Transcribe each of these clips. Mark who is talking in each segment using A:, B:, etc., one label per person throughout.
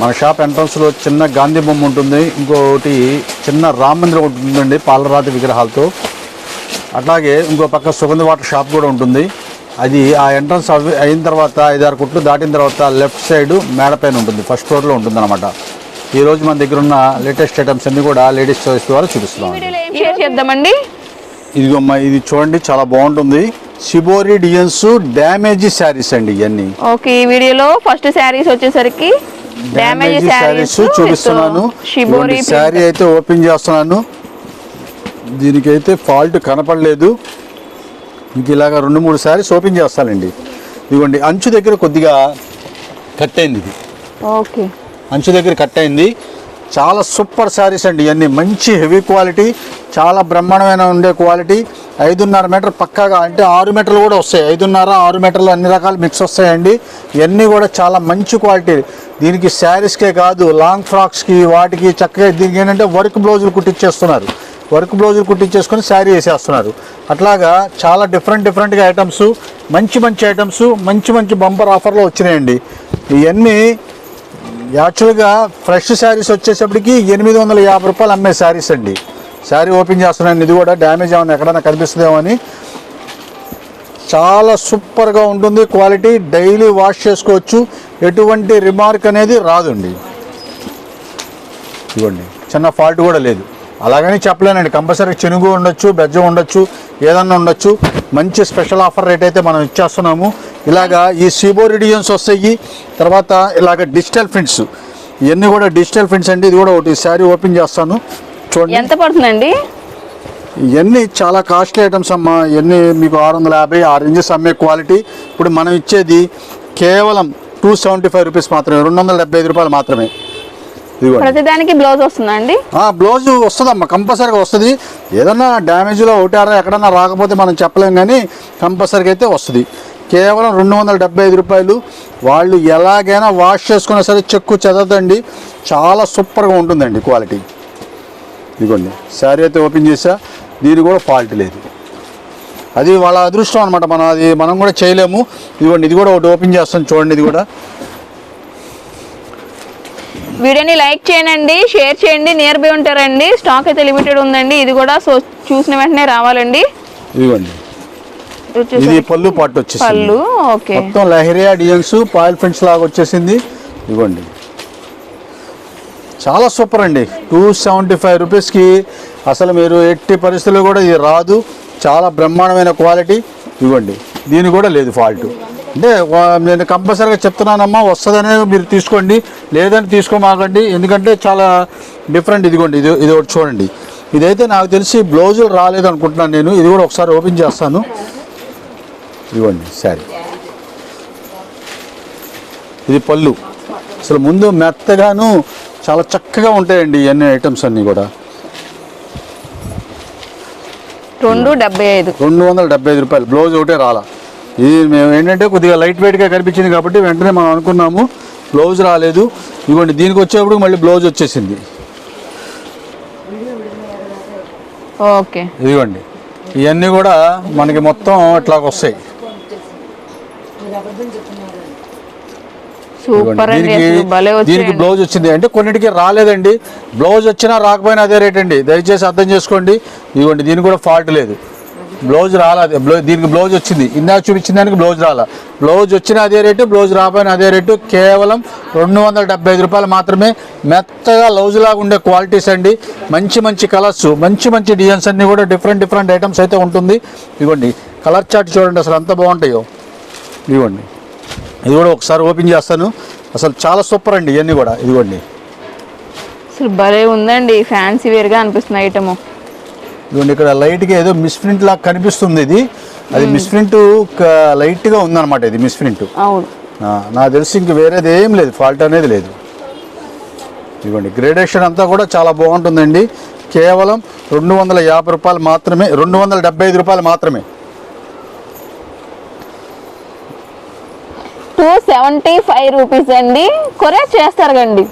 A: మన షాప్ ఎంట్రన్స్లో చిన్న గాంధీ బొమ్మ ఉంటుంది. ఇంకోటి చిన్న రామ మందిరం ఉంటుందండి పాలరాతి విగ్రహాలతో. అట్లాగే ఇంకో పక్క సుగంధ వాటర్ షాప్ కూడా ఉంటుంది. అది ఆ ఎంట్రన్స్ అయిన తర్వాత ఐదారు కుట్లు దాటిన తర్వాత లెఫ్ట్ సైడ్ మేడ పైన ఉంటుంది. ఫస్ట్ ఫ్లోర్లో ఉంటుంది అనమాట ఈరోజు మన దగ్గర ఉన్న లేటెస్ట్ ఐటమ్స్ అన్ని కూడా లేడీస్ చాయిస్ ద్వారా చూపిస్తున్నాం.
B: వీడియోలో ఏం షేర్ చేద్దామండి?
A: ఇదిగోమ్మా ఇది చూడండి చాలా బాగుంటుంది. షిబోరి డిజైన్స్ డ్యామేజ్ శారీస్ అండి ఇవన్నీ
B: ఓకే ఈ వీడియోలో ఫస్ట్ శారీస్ వచ్చేసరికి డ్యామేజ్ శారీస్
A: చూపిస్తున్నాను. శారీ అయితే ఓపెన్ చేస్తున్నాను. దీనికైతే ఫాల్ట్ కనపడలేదు. ఇంక ఇలాగ రెండు మూడు శారీస్ ఓపెన్ చేస్తానండి. ఇదిగోండి అంచు దగ్గర కొద్దిగా కట్ అయింది ఇది.
B: ఓకే
A: అంచు దగ్గర కట్ అయింది. చాలా సూపర్ శారీస్ అండి ఇవన్నీ. మంచి హెవీ క్వాలిటీ చాలా బ్రహ్మాండమైన ఉండే క్వాలిటీ ఐదున్నర మీటర్ పక్కాగా అంటే ఆరు మీటర్లు కూడా వస్తాయి. ఐదున్నర ఆరు మీటర్లు అన్ని రకాలు మిక్స్ వస్తాయండి. ఇవన్నీ కూడా చాలా మంచి క్వాలిటీ దీనికి శారీస్కే కాదు లాంగ్ ఫ్రాక్స్కి వాటికి చక్కగా దీనికి ఏంటంటే వర్క్ బ్లౌజులు కుట్టించేస్తున్నారు వర్క్ బ్లౌజులు కుట్టించేసుకొని శారీ వేసేస్తున్నారు. అట్లాగా చాలా డిఫరెంట్ డిఫరెంట్గా ఐటమ్స్ మంచి మంచి ఐటమ్స్ మంచి మంచి బంపర్ ఆఫర్లో వచ్చినాయండి. ఇవన్నీ యాక్చువల్గా ఫ్రెష్ శారీస్ వచ్చేసప్పటికి ఎనిమిది వందల యాభై రూపాయలు అమ్మే శారీస్ అండి. శారీ ఓపెన్ చేస్తున్నాను. ఇది కూడా డ్యామేజ్ ఏమైనా ఎక్కడైనా కనిపిస్తుందేమో అని. చాలా సూపర్గా ఉంటుంది క్వాలిటీ. డైలీ వాష్ చేసుకోవచ్చు. ఎటువంటి రిమార్క్ అనేది రాదండి. ఇవ్వండి చిన్న ఫాల్ట్ కూడా లేదు. అలాగని చెప్పలేనండి. కంపల్సరీ చెనుగు ఉండొచ్చు బెజ్జం ఉండొచ్చు ఏదన్నా ఉండొచ్చు. మంచి స్పెషల్ ఆఫర్ రేట్ అయితే మనం ఇచ్చేస్తున్నాము. ఇలాగా ఈ సీబోరి వస్తాయి. తర్వాత ఇలాగ డిజిటల్ ప్రింట్స్. ఇవన్నీ కూడా డిజిటల్ ప్రింట్స్ అండి. ఇది కూడా ఒకటి శారీ ఓపెన్ చేస్తాను. చూడండి.
B: ఎంత పడుతుందండి?
A: ఇవన్నీ చాలా కాస్ట్లీ ఐటమ్స్ అమ్మా. ఇవన్నీ మీకు ఆరు వందల యాభై ఆ రేంజెస్ అమ్మే క్వాలిటీ. ఇప్పుడు మనం ఇచ్చేది కేవలం టూ సెవెంటీ ఫైవ్ రూపీస్ మాత్రమే రెండు వందల డెబ్బై ఐదు రూపాయలు మాత్రమే.
B: ప్రతిదానికి బ్లౌజ్ వస్తుందండి
A: ఆ, బ్లౌజ్ వస్తుందమ్మా కంపల్సరీగా వస్తుంది. ఏదన్నా డ్యామేజ్లో ఒకటారా ఎక్కడన్నా రాకపోతే మనం చెప్పలేం కానీ కంపల్సరీగా అయితే వస్తుంది. కేవలం రెండు వందల డెబ్బై ఐదు రూపాయలు. వాళ్ళు ఎలాగైనా వాష్ చేసుకున్నా సరే చెక్కు చెదదండి చాలా సూపర్గా ఉంటుందండి క్వాలిటీ. ఇదిగోండి. శారీ అయితే ఓపెన్ చేసా దీని కూడా ఫాల్ట్ లేదు. అది వాళ్ళ అదృష్టం అనమాట మనం అది మనం కూడా చేయలేము. ఇదిగోండి ఇది కూడా ఒకటి ఓపెన్ చేస్తాను చూడండి ఇది కూడా.
B: వీడియోని లైక్ చేయండి షేర్ చేయండి నియర్ బై ఉంటారండి. స్టాక్ అయితే లిమిటెడ్ ఉందండి ఇది కూడా సో చూసిన వెంటనే రావాలండి.
A: ఇదిగోండి.
B: ఇది
A: పళ్ళు పాటు వచ్చేసి
B: పళ్ళు ఓకే.
A: మొత్తం లహరియా డిజైన్స్ పాయిల్ ప్రింట్స్ లాగా వచ్చేసింది. ఇవ్వండి చాలా సూపర్ అండి. టూ సెవెంటీ ఫైవ్ రూపీస్కి అసలు మీరు ఎట్టి పరిస్థితుల్లో కూడా ఇది రాదు. చాలా బ్రహ్మాండమైన క్వాలిటీ. ఇవ్వండి. దీని కూడా లేదు ఫాల్ట్. అంటే నేను కంపల్సరీగా చెప్తున్నానమ్మా వస్తుందనే మీరు తీసుకోండి లేదని తీసుకోమాకండి. ఎందుకంటే చాలా డిఫరెంట్ ఇదిగోండి ఇది ఇది ఒకటి చూడండి. ఇదైతే నాకు తెలిసి బ్లౌజులు రాలేదు అనుకుంటున్నాను నేను. ఇది కూడా ఒకసారి ఓపెన్ చేస్తాను. ఇవ్వండి సరే ఇది పళ్ళు. అసలు ముందు మెత్తగాను చాలా చక్కగా ఉంటాయండి ఇవన్నీ ఐటమ్స్ అన్నీ కూడా.
B: రెండు డెబ్బై ఐదు.
A: రెండు వందల డెబ్బై ఐదు రూపాయలు. బ్లౌజ్ ఒకటే రాలా. ఇది మేము ఏంటంటే కొద్దిగా లైట్ వెయిట్గా కనిపించింది కాబట్టి వెంటనే మనం అనుకున్నాము బ్లౌజ్ రాలేదు. ఇదిగోండి దీనికి వచ్చేప్పుడు మళ్ళీ బ్లౌజ్ వచ్చేసింది.
B: ఓకే.
A: ఇదిగోండి ఇవన్నీ కూడా మనకి మొత్తం ఇట్లాగ వస్తాయి
B: సూపర్
A: దీనికి బ్లౌజ్ వచ్చింది. అంటే కొన్నిటికి రాలేదండి. బ్లౌజ్ వచ్చినా రాకపోయినా అదే రేట్ అండి. దయచేసి అర్థం చేసుకోండి. ఇదిగోండి దీనికి కూడా ఫాల్ట్ లేదు. బ్లౌజ్ రాలేదు బ్లౌజ్ దీనికి బ్లౌజ్ వచ్చింది. ఇందాక చూపించిన దానికి బ్లౌజ్ రాలా. బ్లౌజ్ వచ్చిన అదే రేటు బ్లౌజ్ రాబోయిన అదే రేటు. కేవలం రెండు వందల డెబ్బై ఐదు రూపాయలు మాత్రమే మెత్తగా లౌజ్ లాగా ఉండే క్వాలిటీస్ అండి. మంచి మంచి కలర్స్ మంచి మంచి డిజైన్స్ అన్నీ కూడా డిఫరెంట్ డిఫరెంట్ ఐటమ్స్ అయితే ఉంటుంది. ఇదిగోండి కలర్ చార్ట్ చూడండి అసలు ఎంత బాగుంటాయో. ఇదిగోండి. ఇది కూడా ఒకసారి ఓపెన్ చేస్తాను. అసలు చాలా సూపర్ అండి ఇవన్నీ కూడా. ఇదిగోండి.
C: అసలు భలే ఉందండి. ఫ్యాన్సీ వేర్గా అనిపిస్తుంది ఐటమ్.
A: ఇదిగోండి ఇక్కడ లైట్గా ఏదో మిస్ప్రింట్ లాగా కనిపిస్తుంది ఇది. అది మిస్ప్రింట్ లైట్గా ఉందన్నమాట ఇది మిస్ప్రింట్
C: అవును.
A: నాకు తెలిసి ఇంక వేరేది ఏం లేదు. ఫాల్ట్ అనేది లేదు. ఇదిగోండి గ్రేడేషన్ అంతా కూడా చాలా బాగుంటుందండి. కేవలం రెండు వందల యాభై రూపాయలు మాత్రమే రెండు వందల డెబ్బై ఐదు రూపాయలు మాత్రమే.
C: టూ సెవెంటీ ఫైవ్ రూపీస్ అండి. కొరియర్ చేస్తారు కండి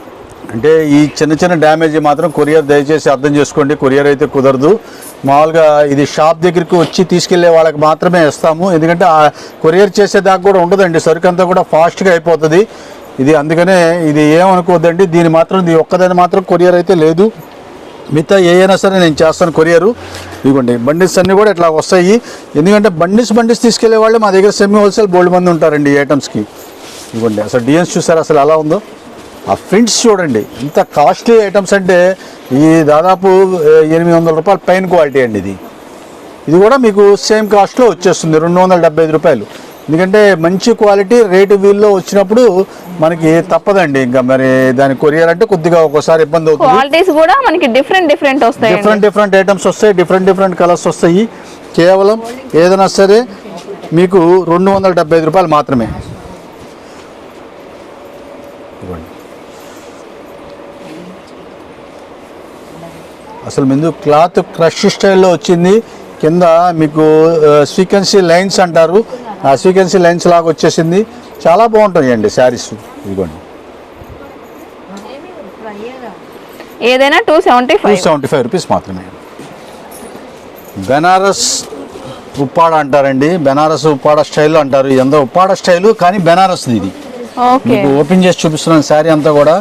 A: అంటే ఈ చిన్న చిన్న డ్యామేజ్ మాత్రం కొరియర్ దయచేసి అర్థం చేసుకోండి. కొరియర్ అయితే కుదరదు. మామూలుగా ఇది షాప్ దగ్గరికి వచ్చి తీసుకెళ్ళే వాళ్ళకి మాత్రమే ఇస్తాము. ఎందుకంటే ఆ కొరియర్ చేసేదాకా కూడా ఉండదండి. సరుకు అంతా కూడా ఫాస్ట్గా అయిపోతుంది. ఇది అందుకనే ఇది ఏమనుకోవద్దండి. దీని మాత్రం ఇది ఒక్కదాని మాత్రం కొరియర్ అయితే లేదు. మిగతా ఏదైనా సరే నేను చేస్తాను కొరియరు. ఇదిగోండి బండిస్ అన్నీ కూడా ఇట్లా వస్తాయి. ఎందుకంటే బండిస్ బండిస్ తీసుకెళ్ళే వాళ్ళు మా దగ్గర సెమీ హోల్సేల్ బోల్డ్ మంది ఉంటారండి ఐటమ్స్కి ఇదిగోండి అసలు డిజైన్స్ చూసారు అసలు ఎలా ఉందో? ఆ ప్రింట్స్ చూడండి ఇంత కాస్ట్లీ ఐటమ్స్ అంటే ఈ దాదాపు ఎనిమిది వందల రూపాయల పైన క్వాలిటీ అండి ఇది. ఇది కూడా మీకు సేమ్ కాస్ట్లో వచ్చేస్తుంది రెండు వందల డెబ్బై ఐదు రూపాయలు. ఎందుకంటే మంచి క్వాలిటీ రేటు వీల్లో వచ్చినప్పుడు మనకి తప్పదండి. ఇంకా మరి దాని కొరియర్ అంటే కొద్దిగా ఒక్కోసారి ఇబ్బంది అవుతుంది.
C: క్వాలిటీస్ కూడా మనకి డిఫరెంట్ డిఫరెంట్ వస్తాయండి.
A: డిఫరెంట్ డిఫరెంట్ ఐటమ్స్ వస్తాయి డిఫరెంట్ డిఫరెంట్ కలర్స్ వస్తాయి. కేవలం ఏదైనా సరే మీకు రెండు వందల డెబ్బై ఐదు రూపాయలు మాత్రమే. అసలు ముందు క్లాత్ క్రష్ స్టైల్లో వచ్చింది. కింద మీకు సీక్వెన్సీ లైన్స్ అంటారు. సీక్వెన్సీ లైన్స్ లాగా వచ్చేసింది. చాలా బాగుంటాయండి శారీస్. ఇదిగోండి.
C: ఏదైనా two seventy
A: two
C: five
A: seventy five rupees మాత్రమే. బెనారస్ ఉప్పాడ అంటారండి. బెనారస్ ఉప్పాడ స్టైల్ అంటారు. ఎంతో ఉప్పాడ స్టైల్ కానీ బెనారస్ ఇది. మీకు ఓపెన్ చేసి చూపిస్తున్నాను శారీ అంతా కూడా.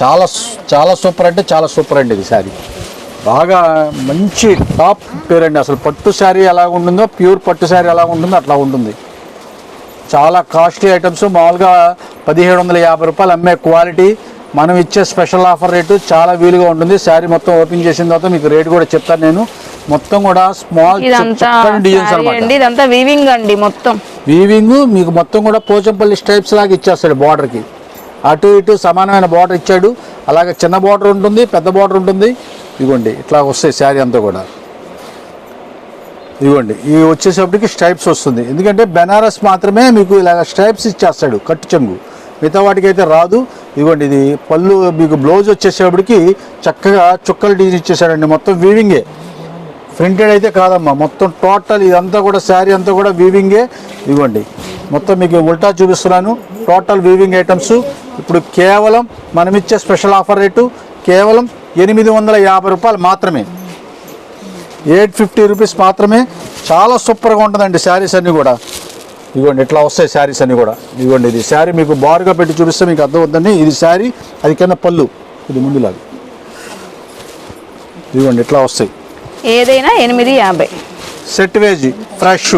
A: చాలా చాలా సూపర్ అంటే చాలా సూపర్ అండి ఇది శారీ. బాగా మంచి టాప్ పేరు అండి అసలు పట్టు శారీ ఎలా ఉంటుందో ప్యూర్ పట్టు శారీ ఎలా ఉంటుందో అట్లా ఉంటుంది. చాలా కాస్ట్లీ ఐటమ్స్. మామూలుగా పదిహేడు వందల యాభై రూపాయలు అమ్మే క్వాలిటీ. మనం ఇచ్చే స్పెషల్ ఆఫర్ రేటు చాలా వీలుగా ఉంటుంది. శారీ మొత్తం ఓపెన్ చేసిన తర్వాత మీకు రేట్ కూడా చెప్తాను నేను. మొత్తం కూడా స్మాల్ డిజైన్స్ అనమాట
C: ఇదంతా వీవింగ్ అండి మొత్తం.
A: వీవింగ్ మీకు మొత్తం కూడా పోచంపల్లి స్టైప్స్ లాగా ఇచ్చేస్తాడు బార్డర్కి అటు ఇటు సమానమైన బార్డర్ ఇచ్చాడు. అలాగే చిన్న బార్డర్ ఉంటుంది పెద్ద బార్డర్ ఉంటుంది. ఇదిగోండి ఇట్లా వస్తాయి శారీ అంతా కూడా. ఇదిగోండి ఇవి వచ్చేసేపటికి స్ట్రైప్స్ వస్తుంది. ఎందుకంటే బెనారస్ మాత్రమే మీకు ఇలాగ స్ట్రైప్స్ ఇచ్చేస్తాడు కట్టు చెంగు. మిగతా వాటికైతే రాదు. ఇదిగోండి ఇది పళ్ళు మీకు బ్లౌజ్ వచ్చేసేపటికి చక్కగా చుక్కలు డిజైన్ ఇచ్చేసాడండి. మొత్తం వీవింగే ప్రింటెడ్ అయితే కాదమ్మా మొత్తం టోటల్ ఇదంతా కూడా శారీ అంతా కూడా వీవింగే ఇవ్వండి మొత్తం మీకు ఉల్టా చూపిస్తున్నాను. టోటల్ వీవింగ్ ఐటమ్స్ ఇప్పుడు కేవలం మనమిచ్చే స్పెషల్ ఆఫర్ రేటు కేవలం ఎనిమిది వందల యాభై రూపాయలు మాత్రమే. ఎయిట్ ఫిఫ్టీ రూపీస్ మాత్రమే. చాలా సూపర్గా ఉంటుందండి శారీస్ అన్నీ కూడా. ఇదిగోండి ఇట్లా వస్తాయి శారీస్ అన్నీ కూడా. ఇదిగోండి ఇది శారీ మీకు బారుగా పెట్టి చూపిస్తే మీకు అర్థం అవుతుంది ఇది శారీ అది కింద పళ్ళు. ఇది ముందులాగా. ఇదిగోండి ఇట్లా వస్తాయి.
C: ఏదైనా ఎనిమిది యాభై.
A: సెట్ వేజ్ ఫ్రెష్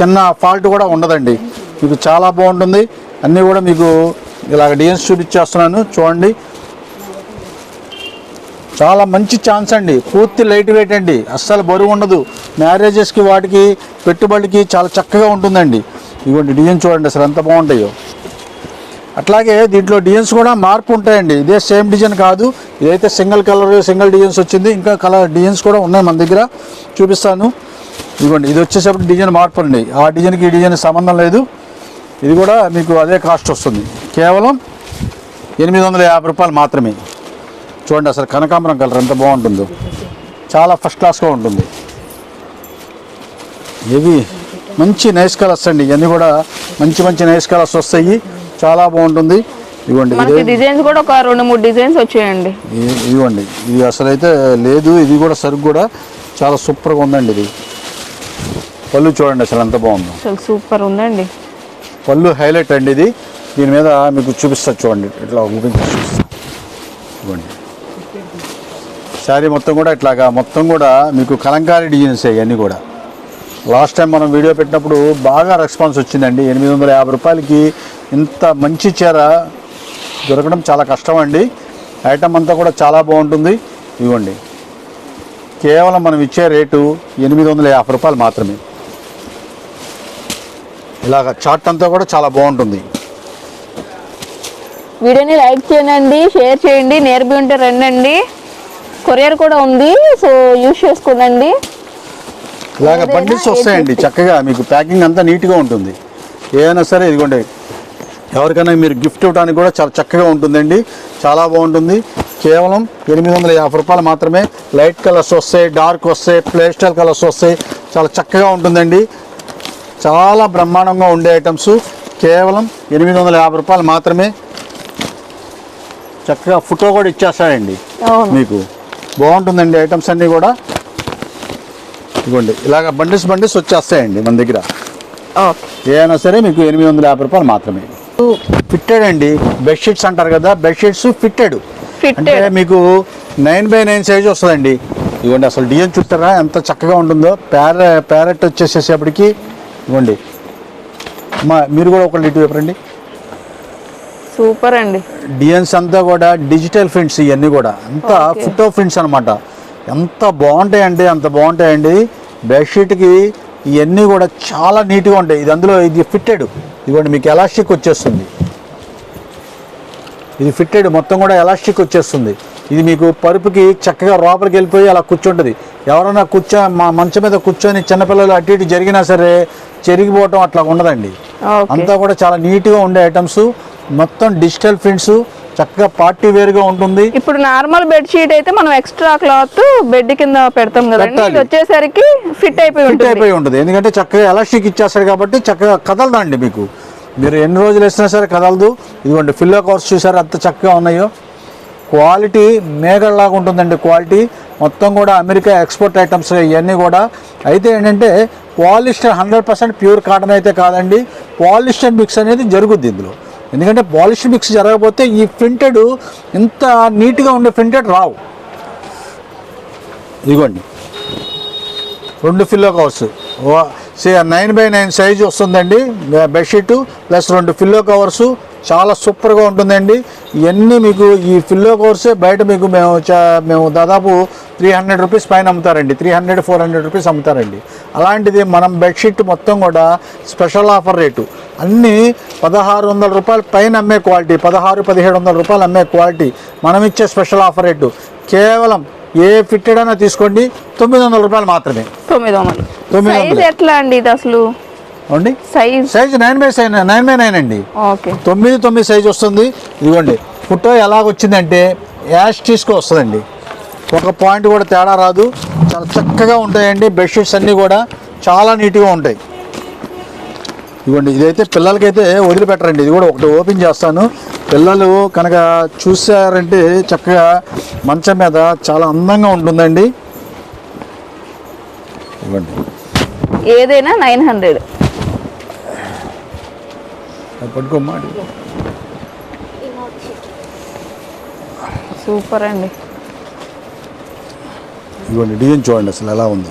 A: చిన్న ఫాల్ట్ కూడా ఉండదండి. మీకు చాలా బాగుంటుంది. అన్నీ కూడా మీకు ఇలాగ డిజైన్స్ చూపించేస్తున్నాను. చూడండి చాలా మంచి ఛాన్స్ అండి. పూర్తి లైట్ వెయిట్ అండి. అస్సలు బరువు ఉండదు. మ్యారేజెస్కి వాటికి పెట్టుబడికి చాలా చక్కగా ఉంటుందండి. ఇదిగోండి డిజైన్ చూడండి అసలు ఎంత బాగుంటాయో. అట్లాగే దీంట్లో డిజైన్స్ కూడా మార్పు ఉంటాయండి. ఇదే సేమ్ డిజైన్ కాదు. ఇదైతే సింగిల్ కలర్ సింగిల్ డిజైన్స్ వచ్చింది ఇంకా కలర్ డిజైన్స్ కూడా ఉన్నాయి మన దగ్గర. చూపిస్తాను. ఇదిగోండి ఇది వచ్చేసరికి డిజైన్ మార్పు అండి. ఆ డిజైన్కి ఈ డిజైన్ సంబంధం లేదు. ఇది కూడా మీకు అదే కాస్ట్ వస్తుంది. కేవలం ఎనిమిది వందల యాభై రూపాయలు మాత్రమే. చూడండి అసలు కనకాంబరం కలర్ ఎంత బాగుంటుందో. చాలా ఫస్ట్ క్లాస్గా ఉంటుంది. ఇవి మంచి నైస్ కలర్స్ అండి. ఇవన్నీ కూడా మంచి మంచి నైస్ కలర్స్ వస్తాయి. చాలా బాగుంటుంది. ఇదే.
C: డిజైన్స్ కూడా ఒక రెండు మూడు డిజైన్స్ వచ్చాయండి.
A: ఇ- ఇదిగోండి ఇది అసలు అయితే లేదు. ఇది కూడా సరుకు కూడా చాలా సూపర్గా ఉందండి ఇది. పళ్ళు చూడండి అసలు ఎంత బాగుందో.
C: అసలు సూపర్ ఉందండి.
A: పళ్ళు హైలైట్ అండి ఇది. దీని మీద మీకు చూపిస్తా చూడండి. ఇట్లా చూపిస్తా. ఇవ్వండి. శారీ మొత్తం కూడా ఇట్లాగా మొత్తం కూడా మీకు కలంకారీ డిజైన్స్ ఇవన్నీ కూడా. లాస్ట్ టైం మనం వీడియో పెట్టినప్పుడు బాగా రెస్పాన్స్ వచ్చిందండి. ఎనిమిది వందల యాభై రూపాయలకి ఇంత మంచి చీర దొరకడం చాలా కష్టం అండి. ఐటమ్ అంతా కూడా చాలా బాగుంటుంది. ఇవ్వండి. కేవలం మనం ఇచ్చే రేటు ఎనిమిది వందల యాభై రూపాయలు మాత్రమే. ఇలాగ చాట్ అంతా కూడా చాలా బాగుంటుంది.
C: వీడియోని లైక్ చేయండి షేర్ చేయండి నేర్పి ఉంటే రండి కొరియర్ కూడా ఉంది సో యూస్ చేసుకోండి
A: ఇలాగ బండిల్స్ వస్తాయండి
C: 850.
A: చక్కగా మీకు ప్యాకింగ్ అంతా నీట్గా ఉంటుంది. ఏదైనా సరే ఇదిగోండి ఎవరికైనా మీరు గిఫ్ట్ ఇవ్వడానికి కూడా చాలా చక్కగా ఉంటుందండి. చాలా బాగుంటుంది. కేవలం ఎనిమిది వందల యాభై రూపాయలు మాత్రమే. లైట్ కలర్స్ వస్తాయి డార్క్ వస్తాయి ప్లేస్టల్ కలర్స్ వస్తాయి. చాలా చక్కగా ఉంటుందండి. చాలా బ్రహ్మాండంగా ఉండే ఐటమ్స్. కేవలం ఎనిమిది వందల యాభై రూపాయలు మాత్రమే. చక్కగా ఫోటో కూడా ఇచ్చేస్తాడండి
C: అవును.
A: మీకు. బాగుంటుందండి ఐటమ్స్ అన్నీ కూడా. ఇదిగోండి ఇలాగ బండిస్ బండిస్ వచ్చేస్తాయండి మన దగ్గర. ఏదైనా సరే మీకు ఎనిమిది వందల యాభై రూపాయలు మాత్రమే. ఫిట్టెడ్ అండి బెడ్షీట్స్ అంటారు కదా బెడ్షీట్స్ ఫిట్టెడ్. అంటే మీకు నైన్ బై నైన్ సైజ్ వస్తుందండి. ఇవ్వండి అసలు డిజైన్ చుట్టారా ఎంత చక్కగా ఉంటుందో. ప్యార ప్యారెట్ వచ్చేసేసేపటికి. ఇవ్వండి మా మీరు కూడా ఒకళ్ళు ఇటు చెప్పండి
C: సూపర్ అండి.
A: డిజైన్స్ అంతా కూడా డిజిటల్ ప్రింట్స్ ఇవన్నీ కూడా. అంతా. ఫోటో ప్రింట్స్ అనమాట ఎంత బాగుంటాయండి అంత బాగుంటాయండి. బెడ్షీట్కి ఇవన్నీ కూడా చాలా నీట్గా ఉంటాయి. ఇది అందులో ఇది ఫిట్టెడ్. ఇదిగోండి మీకు ఎలాస్టిక్ వచ్చేస్తుంది. ఇది ఫిట్టెడ్. మొత్తం కూడా ఎలాస్టిక్ వచ్చేస్తుంది. ఇది మీకు పరుపుకి చక్కగా లోపలికి వెళ్ళిపోయి అలా కూర్చుంటుంది. ఎవరైనా కూర్చో మా మంచం మీద కూర్చొని చిన్నపిల్లలు అటు ఇటు జరిగినా సరే చెరిగిపోవటం అట్లా ఉండదండి. అంతా కూడా చాలా నీట్గా ఉండే ఐటమ్స్. మొత్తం డిజిటల్ ప్రింట్స్ చక్కగా పార్టీ వేర్గా ఉంటుంది.
C: ఇప్పుడు నార్మల్ బెడ్ షీట్ అయితే మనం ఎక్స్ట్రా క్లాత్ బెడ్ కింద పెడతాం కదండి. ఇది వచ్చేసరికి ఫిట్ అయిపోయి
A: ఫిట్ అయిపోయి ఉంటుంది. ఎందుకంటే చక్కగా ఎలాస్టిక్ ఇచ్చేస్తాడు కాబట్టి చక్కగా కదలదండి మీకు. మీరు ఎన్ని రోజులు వేసినా సరే కదలదు. ఇదిగోండి ఫిల్లో కవర్స్ చూసారు అంత చక్కగా ఉన్నాయో. క్వాలిటీ మేఘల్లాగా ఉంటుందండి క్వాలిటీ. మొత్తం కూడా అమెరికా ఎక్స్పోర్ట్ ఐటమ్స్ ఇవన్నీ కూడా. అయితే ఏంటంటే polyester hundred percent pure cotton అయితే కాదండి. పాలిస్టర్ మిక్స్ అనేది జరుగుద్ది ఇందులో. ఎందుకంటే పాలిష్ మిక్స్ జరగకపోతే ఈ ప్రింటెడ్ ఇంత నీట్గా ఉండే ప్రింటెడ్ రావు. ఇదిగోండి. రెండు pillow covers. Nine by nine size వస్తుందండి. బెడ్షీట్ ప్లస్ రెండు ఫిల్లో కవర్స్ చాలా సూపర్గా ఉంటుందండి. ఇవన్నీ మీకు ఈ ఫిల్లో కవర్సే బయట మీకు మేము మేము దాదాపు త్రీ హండ్రెడ్ రూపీస్ పైన అమ్ముతారండి. Three hundred four hundred rupees అమ్ముతారండి. అలాంటిది మనం బెడ్షీట్ మొత్తం కూడా స్పెషల్ ఆఫర్ రేటు. అన్నీ పదహారు వందల రూపాయల పైన అమ్మే క్వాలిటీ పదహారు పదిహేడు వందల రూపాయలు అమ్మే క్వాలిటీ మనం ఇచ్చే స్పెషల్ ఆఫర్ రేటు. కేవలం ఏ ఫిట్టెడ్ అయినా తీసుకోండి తొమ్మిది వందల రూపాయలు మాత్రమే.
C: తొమ్మిది వందలు.
A: తొమ్మిది వందలు.
C: ఎట్లా అండి ఇది అసలు?
A: అవునండి
C: size
A: size nine by nine nine by nine అండి.
C: ఓకే.
A: తొమ్మిది తొమ్మిది సైజ్ వస్తుంది. ఇదిగోండి. ఫోటో ఎలాగొచ్చిందంటే యాష్ తీసుకు వస్తుందండి. ఒక పాయింట్ కూడా తేడా రాదు. చాలా చక్కగా ఉంటాయండి. బెడ్షీట్స్ అన్నీ కూడా చాలా నీట్గా ఉంటాయి. ఇదిగోండి ఇదైతే పిల్లలకైతే వదిలిపెట్టరండి. ఇది కూడా ఒకటి ఓపెన్ చేస్తాను. పిల్లలు కనుక చూసారంటే చక్కగా మంచం మీద చాలా అందంగా ఉంటుందండి. ఇవ్వండి
C: ఏదైనా నైన్ హండ్రెడ్
A: అది పట్టుకోమ్మా
C: సూపర్ అండి.
A: ఇదిగోండి డిజైన్ చూడండి అసలు ఎలా ఉంది.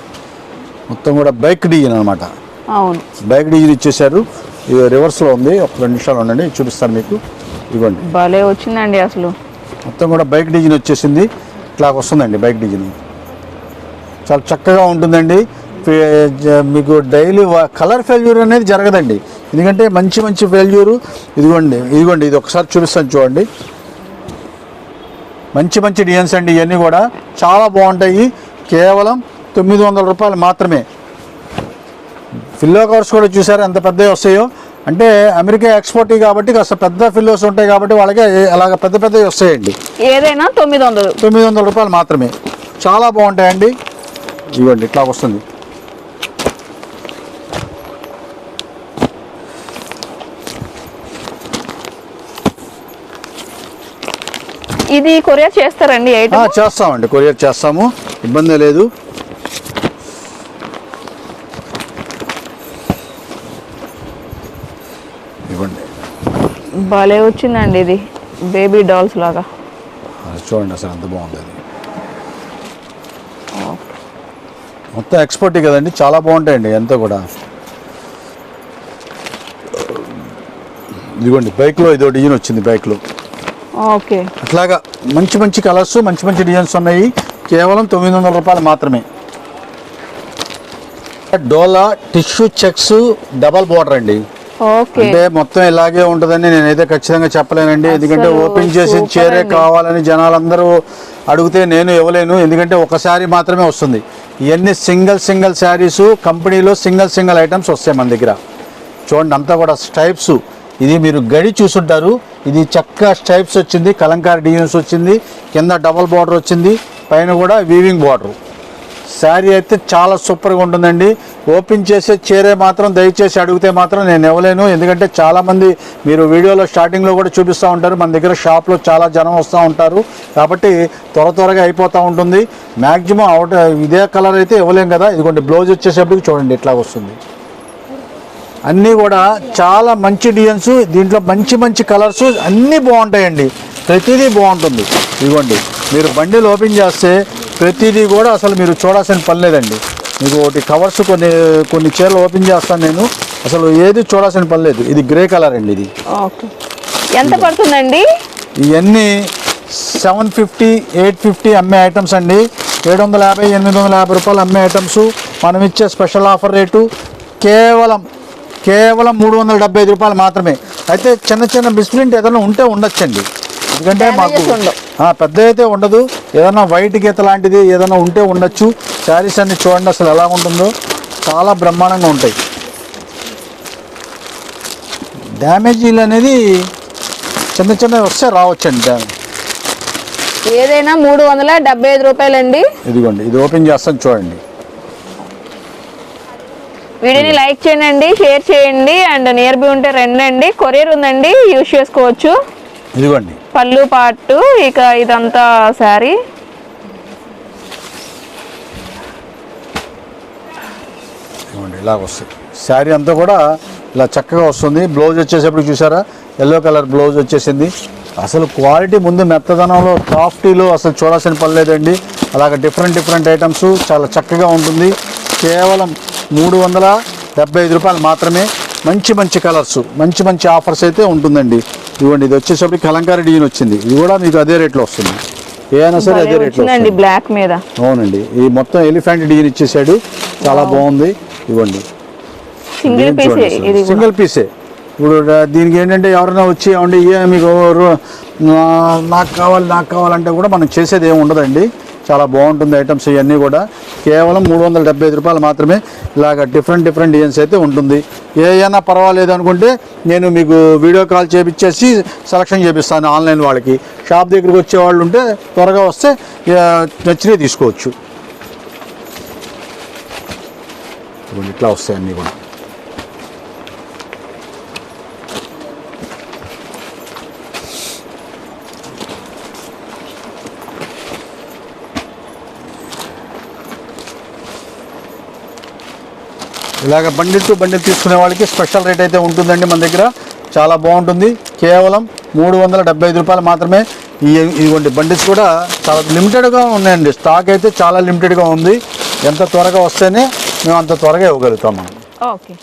A: మొత్తం కూడా బైక్ డిజైన్ అనమాట
C: అవును.
A: బైక్ డిజైన్ ఇచ్చేసారు ఇది రివర్స్లో ఉంది. ఒక రెండు నిమిషాలు ఉండండి చూపిస్తాను మీకు. ఇదిగోండి.
C: భలే వచ్చిందండి అసలు.
A: మొత్తం కూడా బైక్ డిజైన్ వచ్చేసింది. ఇట్లా వస్తుందండి బైక్ డిజైన్. చాలా చక్కగా ఉంటుందండి. మీకు డైలీ కలర్ ఫెయిల్యూర్ అనేది జరగదండి. ఎందుకంటే మంచి మంచి ఫెయిల్యూరు ఇదిగోండి ఇదిగోండి ఇది ఒకసారి చూపిస్తాను చూడండి. మంచి మంచి డిజైన్స్ అండి ఇవన్నీ కూడా. చాలా బాగుంటాయి. కేవలం తొమ్మిది వందల రూపాయలు మాత్రమే. ఫిల్లో కవర్స్ కూడా చూసారు? ఎంత పెద్దవి వస్తాయో? అంటే అమెరికా ఎక్స్పోర్ట్ కాబట్టి కాస్త పెద్ద ఫిల్లోస్ ఉంటాయి కాబట్టి వాళ్ళకి అలాగ పెద్ద పెద్దవి వస్తాయండి.
C: ఏదైనా తొమ్మిది వందలు.
A: తొమ్మిది వందల రూపాయలు మాత్రమే. చాలా బాగుంటాయండి. ఇవ్వండి ఇట్లా వస్తుంది.
C: ఇది కొరియర్ చేస్తారండి
A: చేస్తామండి కొరియర్ చేస్తాము. ఇబ్బంది లేదు. ఇవ్వండి.
C: భలే వచ్చిందండి ఇది. బేబీ డాల్స్ లాగా.
A: చూడండి అసలు ఎంత బాగుంది అది. మొత్తం ఎక్స్పోర్ట్ కదండి చాలా బాగుంటాయండి ఎంతో కూడా. ఇదిగోండి బైక్లో ఇదో డిజైన్ వచ్చింది బైక్లో
C: ఓకే.
A: అట్లాగా మంచి మంచి కలర్స్ మంచి మంచి డిజైన్స్ ఉన్నాయి. కేవలం తొమ్మిది వందల రూపాయలు మాత్రమే. డోలా టిష్యూ చెక్స్ డబల్ బోర్డర్ అండి. అంటే మొత్తం ఇలాగే ఉంటుందని నేనైతే ఖచ్చితంగా చెప్పలేనండి. ఎందుకంటే ఓపెన్ చేసి చీరే. కావాలని జనాలందరూ అడిగితే నేను ఇవ్వలేను. ఎందుకంటే ఒకసారి మాత్రమే వస్తుంది. ఇవన్నీ సింగిల్ సింగిల్ శారీస్ కంపెనీలో సింగిల్ సింగిల్ ఐటమ్స్ వస్తాయి మన దగ్గర. చూడండి అంతా కూడా స్టైప్స్ ఇది మీరు గడి చూసుంటారు. ఇది చక్క స్టైప్స్ వచ్చింది కలంకారీ డిజైన్స్ వచ్చింది కింద డబల్ బార్డర్ వచ్చింది పైన కూడా వీవింగ్ బార్డర్ శారీ అయితే చాలా సూపర్గా ఉంటుందండి. ఓపెన్ చేసే చీరే మాత్రం దయచేసి అడిగితే మాత్రం నేను ఇవ్వలేను. ఎందుకంటే చాలామంది మీరు వీడియోలో స్టార్టింగ్లో కూడా చూపిస్తూ ఉంటారు. మన దగ్గర షాప్లో చాలా జనం వస్తూ ఉంటారు. కాబట్టి త్వర త్వరగా అయిపోతూ ఉంటుంది. మ్యాక్సిమం అవుట్ ఇదే కలర్ అయితే ఇవ్వలేం కదా. ఇదిగోండి బ్లౌజ్ వచ్చేసేపటికి చూడండి ఇట్లా వస్తుంది అన్నీ కూడా చాలా మంచి డిజైన్స్ దీంట్లో మంచి మంచి కలర్స్ అన్నీ బాగుంటాయండి. ప్రతిదీ బాగుంటుంది. ఇదిగోండి మీరు బండిలు ఓపెన్ చేస్తే ప్రతిదీ కూడా అసలు మీరు చూడాల్సిన పని లేదండి. మీకు ఒకటి కవర్స్ కొన్ని కొన్ని చీరలు ఓపెన్ చేస్తాను నేను. అసలు ఏది చూడాల్సిన పని లేదు. ఇది గ్రే కలర్ అండి ఇది.
C: ఓకే. ఎంత పడుతుందండి?
A: ఇవన్నీ సెవెన్ ఫిఫ్టీ ఎయిట్ ఫిఫ్టీ అమ్మే ఐటమ్స్ అండి. ఏడు వందల యాభై ఎనిమిది వందల యాభై రూపాయలు అమ్మే ఐటమ్స్. మనం ఇచ్చే స్పెషల్ ఆఫర్ రేటు కేవలం కేవలం మూడు వందల డెబ్బై ఐదు రూపాయలు మాత్రమే. అయితే చిన్న చిన్న మిస్ప్రింట్ ఏదైనా ఉంటే ఉండొచ్చండి. ఎందుకంటే మాకు పెద్ద అయితే ఉండదు. ఏదైనా వైట్ గీత లాంటిది ఏదైనా ఉంటే ఉండొచ్చు. శారీస్ అన్ని చూడండి అసలు ఎలా ఉంటుందో. చాలా బ్రహ్మాండంగా ఉంటాయి. డ్యామేజీలు అనేది చిన్న చిన్నవి వస్తే రావచ్చండి డ్యామేజ్.
C: ఏదైనా మూడు వందల డెబ్బై ఐదు రూపాయలండి.
A: ఇదిగోండి ఇది ఓపెన్ చేస్తాను చూడండి.
C: వీడియోని లైక్ చేయండి షేర్ చేయండి అండ్ నియర్ బై ఉంటే రండి కొరియర్ ఉందండి యూజ్ చేసుకోవచ్చు.
A: ఇదిగోండి.
C: పళ్ళు పాటు ఇక ఇదంతా శారీ.
A: ఇలా వస్తుంది శారీ అంతా కూడా ఇలా చక్కగా వస్తుంది. బ్లౌజ్ వచ్చేసేప్పుడు చూసారా? ఎల్లో కలర్ బ్లౌజ్ వచ్చేసింది. అసలు క్వాలిటీ ముందు మెత్తదనంలో సాఫ్టీలో అసలు చూడాల్సిన పని లేదండి. అలాగ డిఫరెంట్ డిఫరెంట్ ఐటమ్స్ చాలా చక్కగా ఉంటుంది. కేవలం మూడు వందల డెబ్బై ఐదు రూపాయలు మాత్రమే మంచి మంచి కలర్స్ మంచి మంచి ఆఫర్స్ అయితే ఉంటుందండి. ఇదిగోండి ఇది వచ్చేసరికి కలంకారీ డిజైన్ వచ్చింది. ఇది కూడా మీకు అదే రేట్లో వస్తుంది. ఏదైనా సరే అదే రేట్లో
C: బ్లాక్ మీద.
A: అవునండి. ఈ మొత్తం ఎలిఫెంట్ డిజైన్ ఇచ్చేసాడు. చాలా బాగుంది. ఇవ్వండి.
C: సింగిల్ పీస్
A: ఇప్పుడు దీనికి ఏంటంటే ఎవరైనా వచ్చి ఏమండి ఏ మీకు నాకు కావాలి నాకు కావాలంటే కూడా మనం చేసేది ఏమి ఉండదండి. చాలా బాగుంటుంది ఐటమ్స్ ఇవన్నీ కూడా. కేవలం మూడు వందల డెబ్బై ఐదు రూపాయలు మాత్రమే ఇలాగ డిఫరెంట్ డిఫరెంట్ డిజైన్స్ అయితే ఉంటుంది. ఏదైనా పర్వాలేదు అనుకుంటే నేను మీకు వీడియో కాల్ చేపించేసి సెలక్షన్ చేపిస్తాను ఆన్లైన్ వాళ్ళకి. షాప్ దగ్గరికి వచ్చే వాళ్ళు ఉంటే త్వరగా వస్తే నచ్చినవి తీసుకోవచ్చు. ఇట్లా వస్తాయి అన్నీ కూడా. ఇలాగ బండిల్ టు బండిల్ తీసుకునే వాళ్ళకి స్పెషల్ రేట్ అయితే ఉంటుందండి మన దగ్గర. చాలా బాగుంటుంది. కేవలం మూడు వందల డెబ్బై ఐదు రూపాయలు మాత్రమే ఈ ఇదిగోండి బండిల్స్ కూడా చాలా లిమిటెడ్గా ఉన్నాయండి. స్టాక్ అయితే చాలా లిమిటెడ్గా ఉంది. ఎంత త్వరగా వస్తేనే మేము అంత త్వరగా ఇవ్వగలుగుతాం
C: ఓకే.